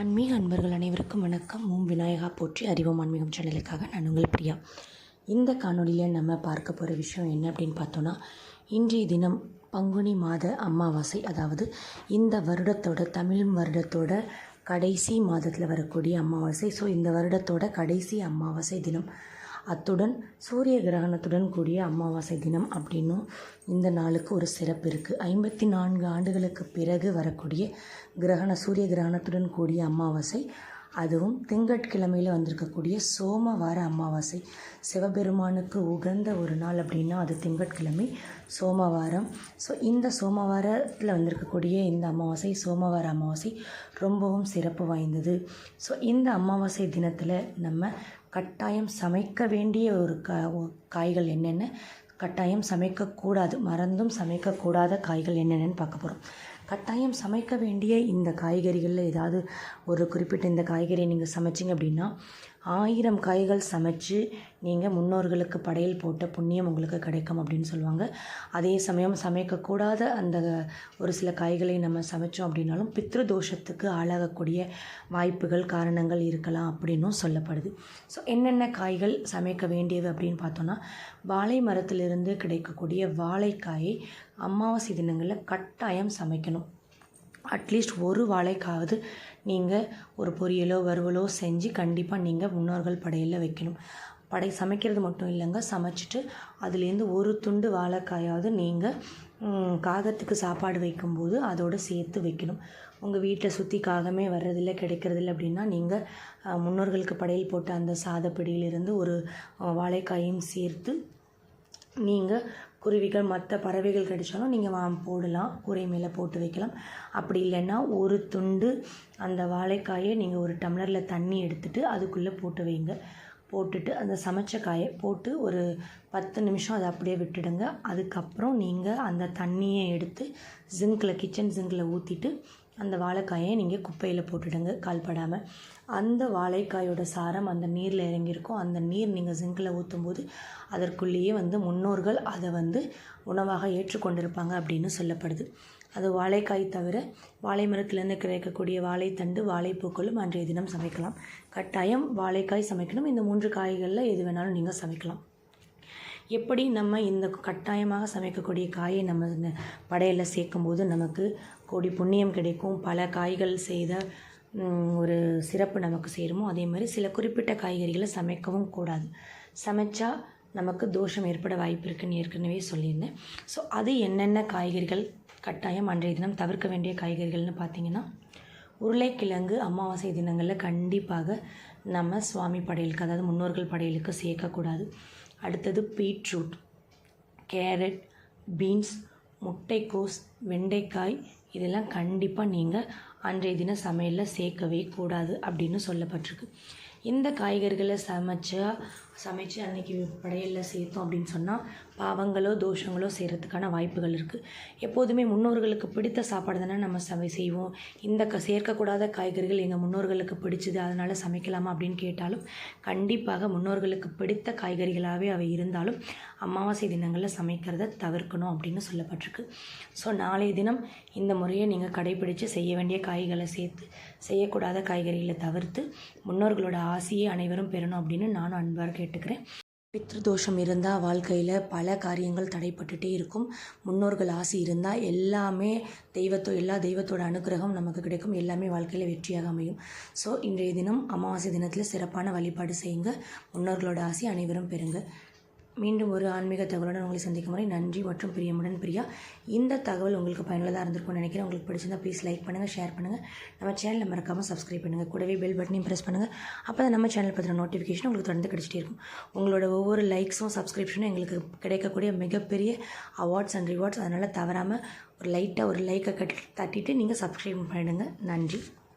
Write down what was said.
ஆன்மீக அன்பர்கள் அனைவருக்கும் வணக்கம். ஓம் விநாயகா போற்றி. அறிவோம் ஆன்மீகம் சேனலுக்காக நான் உங்கள் பிரியா. இந்த காணொலியில் நம்ம பார்க்க போகிற விஷயம் என்ன அப்படின்னு பார்த்தோன்னா இன்றைய தினம் பங்குனி மாத அமாவாசை அதாவது இந்த வருடத்தோட தமிழ் வருடத்தோட கடைசி மாதத்தில் வரக்கூடிய அமாவாசை. ஸோ இந்த வருடத்தோட கடைசி அமாவாசை தினம். அத்துடன் சூரிய கிரகணத்துடன் கூடிய அமாவாசை தினம் அப்படின்னும் இந்த நாளுக்கு ஒரு சிறப்பு இருக்குது ஐம்பத்தி நான்கு ஆண்டுகளுக்கு பிறகு வரக்கூடிய கிரகண சூரிய கிரகணத்துடன் கூடிய அமாவாசை அதுவும் திங்கட்கிழமையில் வந்திருக்கக்கூடிய சோமவார அமாவாசை. சிவபெருமானுக்கு உகந்த ஒரு நாள் அப்படின்னா அது திங்கட்கிழமை சோமவாரம். ஸோ இந்த சோமவாரத்தில் வந்திருக்கக்கூடிய இந்த அமாவாசை சோமவார அமாவாசை ரொம்பவும் சிறப்பு வாய்ந்தது. ஸோ இந்த அமாவாசை தினத்தில் நம்ம கட்டாயம் சமைக்க வேண்டிய ஒரு கா காய்கள் என்னென்ன? கட்டாயம் சமைக்கக்கூடாது. மறந்தும் சமைக்கக்கூடாத காய்கள் என்னென்னு பார்க்க போகிறோம் கட்டாயம் சமைக்க வேண்டிய இந்த காய்கறிகளில் ஏதாவது ஒரு குறிப்பிட்ட இந்த காய்கறியை நீங்கள் சமைச்சிங்க அப்படின்னா ஆயிரம் காய்கள் சமைச்சு நீங்கள் முன்னோர்களுக்கு படையல் போட்ட புண்ணியம் உங்களுக்கு கிடைக்கும் அப்படின்னு சொல்லுவாங்க. அதே சமயம் சமைக்கக்கூடாத அந்த ஒரு சில காய்களை நம்ம சமைச்சோம் அப்படின்னாலும் பித்ரு தோஷத்துக்கு ஆளாகக்கூடிய வாய்ப்புகள் காரணங்கள் இருக்கலாம் அப்படின்னும் சொல்லப்படுது. ஸோ என்னென்ன காய்கள் சமைக்க வேண்டியது அப்படின்னு பார்த்தோன்னா வாழை மரத்திலிருந்து கிடைக்கக்கூடிய வாழைக்காயை அமாவாசை தினங்களில் கட்டாயம் சமைக்கணும். அட்லீஸ்ட் ஒரு வாழைக்காவது நீங்கள் ஒரு பொரியலோ வறுவலோ செஞ்சு கண்டிப்பாக நீங்கள் முன்னோர்கள் படையில் வைக்கணும். படை சமைக்கிறது மட்டும் இல்லைங்க சமைச்சிட்டு அதுலேருந்து ஒரு துண்டு வாழைக்காயாவது நீங்கள் காகத்துக்கு சாப்பாடு வைக்கும்போது அதோடு சேர்த்து வைக்கணும். உங்கள் வீட்டில் சுற்றி காகமே வர்றதில்ல கிடைக்கிறதில்ல அப்படின்னா நீங்கள் முன்னோர்களுக்கு படையல் போட்ட அந்த சாதப்பிடியிலிருந்து ஒரு வாழைக்காயும் சேர்த்து நீங்கள் குருவிகள் மற்ற பறவைகள் கிடைச்சாலும் நீங்கள் வா போடலாம். கூரை மேலே போட்டு வைக்கலாம். அப்படி இல்லைன்னா ஒரு துண்டு அந்த வாழைக்காயை நீங்கள் ஒரு டம்ளரில் தண்ணி எடுத்துட்டு அதுக்குள்ளே போட்டு வைங்க. போட்டுட்டு அந்த சமைச்ச காயை போட்டு ஒரு பத்து நிமிஷம் அதை அப்படியே விட்டுடுங்க. அதுக்கப்புறம் நீங்கள் அந்த தண்ணியை எடுத்து ஜிங்கில் கிச்சன் ஜிங்கில் ஊற்றிட்டு அந்த வாழைக்காயை நீங்கள் குப்பையில் போட்டுடுங்க கால்படாமல் அந்த வாழைக்காயோட சாரம் அந்த நீரில் இறங்கியிருக்கும். அந்த நீர் நீங்கள் ஜிங்கில் ஊற்றும்போது அதற்குள்ளேயே வந்து முன்னோர்கள் அதை வந்து உணவாக ஏற்றுக்கொண்டிருப்பாங்க அப்படின்னு சொல்லப்படுது. அது வாழைக்காய் தவிர வாழை மரத்துலேருந்து கிடைக்கக்கூடிய வாழைத்தண்டு வாழைப்பூக்களும் அன்றைய தினம் சமைக்கலாம். கட்டாயம் வாழைக்காய் சமைக்கணும். இந்த மூன்று காய்களில் எது வேணாலும் நீங்கள் சமைக்கலாம். எப்படி நம்ம இந்த கட்டாயமாக சமைக்கக்கூடிய காயை நம்ம படையில் சேர்க்கும்போது நமக்கு கோடி புண்ணியம் கிடைக்கும் பல காய்கள் செய்த ஒரு சிறப்பு நமக்கு சேருமோ அதே மாதிரி சில குறிப்பிட்ட காய்கறிகளை சமைக்கவும் கூடாது. சமைச்சா நமக்கு தோஷம் ஏற்பட வாய்ப்பு இருக்குன்னு ஏற்கனவே சொல்லியிருந்தேன். ஸோ அது என்னென்ன காய்கறிகள் கட்டாயம் அன்றைய தினம் தவிர்க்க வேண்டிய காய்கறிகள்னு பார்த்தீங்கன்னா உருளைக்கிழங்கு அமாவாசை தினங்களில் கண்டிப்பாக நம்ம சுவாமி படையலுக்கு அதாவது முன்னோர்கள் படையலுக்கு சேர்க்கக்கூடாது. அடுத்தது பீட்ரூட் கேரட் பீன்ஸ் முட்டைக்கோஸ் வெண்டைக்காய். இதெல்லாம் கண்டிப்பாக நீங்கள் அன்றைய தின சமையலில் சேர்க்கவே கூடாது அப்படின்னு சொல்லப்பட்டிருக்கு. இந்த காய்கறிகளை சமைச்சா சமைச்சு அன்றைக்கி படையலில் சேர்த்தோம் அப்படின்னு சொன்னால் பாவங்களோ தோஷங்களோ செய்கிறதுக்கான வாய்ப்புகள் இருக்குது எப்போதுமே முன்னோர்களுக்கு பிடித்த சாப்பாடு தானே நம்ம சமை செய்வோம். இந்த க சேர்க்கக்கூடாத காய்கறிகள் எங்கள் முன்னோர்களுக்கு பிடிச்சது அதனால் சமைக்கலாமா அப்படின்னு கேட்டாலும் கண்டிப்பாக முன்னோர்களுக்கு பிடித்த காய்கறிகளாகவே அவை இருந்தாலும் அமாவாசை தினங்களில் சமைக்கிறத தவிர்க்கணும் அப்படின்னு சொல்லப்பட்டிருக்கு. ஸோ நாளைய தினம் இந்த முறையை நீங்கள் கடைபிடித்து செய்ய வேண்டிய காய்களை சேர்த்து செய்யக்கூடாத காய்கறிகளை தவிர்த்து முன்னோர்களோட ஆசையை அனைவரும் பெறணும் அப்படின்னு நானும் அன்பாக கேட்டேன் கேட்டுக்கிறேன். பித்ருதோஷம் இருந்தால் வாழ்க்கையில் பல காரியங்கள் தடைப்பட்டுகிட்டே இருக்கும். முன்னோர்கள் ஆசை இருந்தால் எல்லாமே தெய்வத்தோ எல்லா தெய்வத்தோட அனுகிரகம் நமக்கு கிடைக்கும். எல்லாமே வாழ்க்கையில் வெற்றியாக அமையும். ஸோ இன்றைய தினம் அமாவாசை தினத்தில் சிறப்பான வழிபாடு செய்யுங்க. முன்னோர்களோட ஆசை அனைவரும் பெறுங்க. மீண்டும் ஒரு ஆன்மீக தகவலுடன் உங்களை சந்திக்கும் வரை நன்றி மற்றும் பிரியமுடன் பிரியா. இந்த தகவல் உங்களுக்கு பயனுள்ளதாக இருந்திருக்கும்னு நினைக்கிறேன். உங்களுக்கு பிடிச்சிருந்தா ப்ளீஸ் லைக் பண்ணுங்கள் ஷேர் பண்ணுங்கள் நம்ம சேனலில் மறக்காமல் சப்ஸ்கிரைப் பண்ணுங்கள் கூடவே பெல் பட்டனையும் ப்ரெஸ் பண்ணுங்கள் அப்போ தான் நம்ம சேனல் பற்றின நோட்டிஃபிகேஷன் உங்களுக்கு தொடர்ந்து கிடச்சிட்டே இருக்கும். உங்களோட ஒவ்வொரு லைக்ஸும் சப்ஸ்கிரிப்ஷனும் எங்களுக்கு கிடைக்கக்கூடிய மிகப்பெரிய அவார்ட்ஸ் அண்ட் ரிவார்ட்ஸ் அதனால் தவறாமல் ஒரு லைட்டாக ஒரு லைக்கை கட்டி தட்டிட்டு நீங்கள் சப்ஸ்கிரைப் பண்ணிடுங்க நன்றி.